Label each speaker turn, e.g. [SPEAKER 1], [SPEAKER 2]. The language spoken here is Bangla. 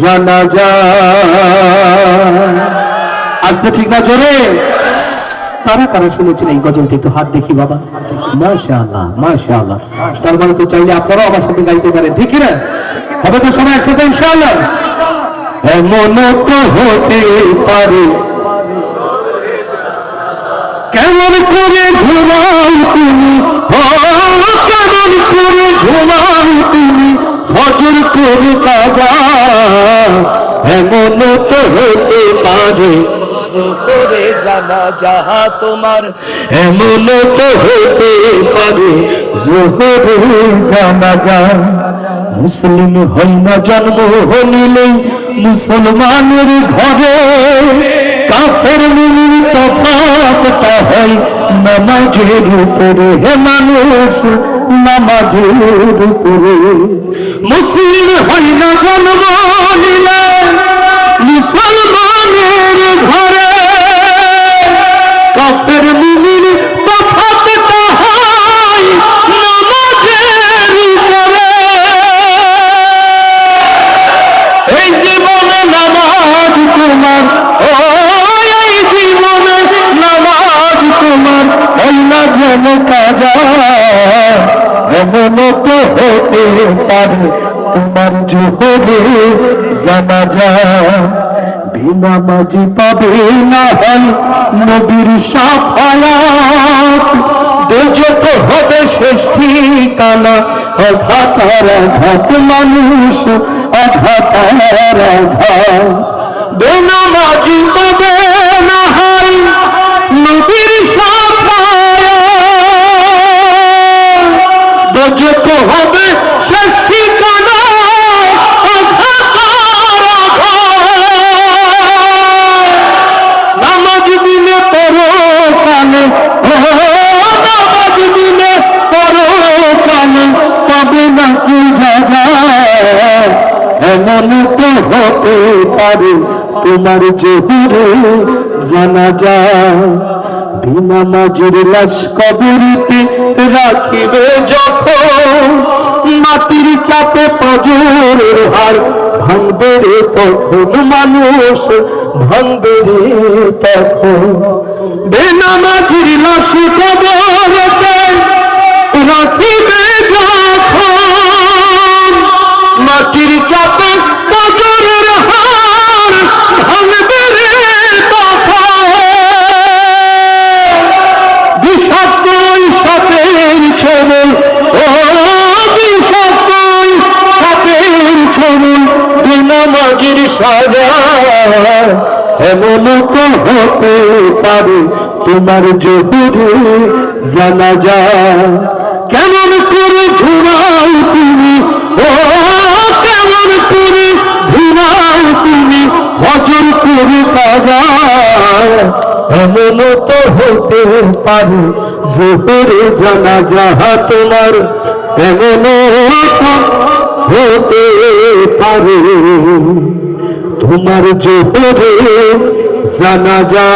[SPEAKER 1] জানা যায়। আসতে ঠিক না, জোরে। কারা শুনেছেন এই গজলটি? তো হাত দেখি, বাবা। মাশা আল্লাহ মাশা আল্লাহ তার মানে তো চাইলে আপনারাও আমার সাথে গাইতে ঠিক না হবে তো সময় একসাথে, ইনশাআল্লাহ। এমন তো হতে পারে। কেমন করে ঘুমাও তুমি? ও কেমন করে ঘুমাও তুমি? ফজর করে কাজা এমন তো হতে পারে
[SPEAKER 2] জানা যাহা তোমার
[SPEAKER 1] এমন তো হতে পারে? জোহরে জানা যায় মুসলিম হই না জন্ম হনিলে মুসলমানের ঘরে। কাফের মিলির তফাতটা হয় নামাজের উপরে। হে মানুষ নামাজের উপরে। মুসলিম হই না জন্ম না যেন কাজা, এমন তো হতে পারে তোমার জোহরে জানা বিনা মাঝি পাবে না হয় নবীর সাফায়াত। দোজক হবে শেষ ঠিকানা, অঘাতার আঘাত মানুষ, অঘাতার আঘাত বিনা মাঝি পাবে না হয় হতে পারে তোমার জোহরে জানা যায় বিনা মাঝের লাশ কবরিতে রাখিবে যখন মাটির চাপে পজরের হার ভাঙবে রে তখন মানুষ ভাঙবে রে তখন। বেনামাজির লাশ বিনামাজির সাজা। এমন হতে পারে তোমার জহুরে জানা যা কেমন করে ঘুরাও তুমি? ও, কেমন করে ঘুরাও তুমি? হজর করে কাজা। এমন তো হতে পারে জোহরে জানা যাহা তোমার এমন হতে পারে। তোমার জোহরে জানা যা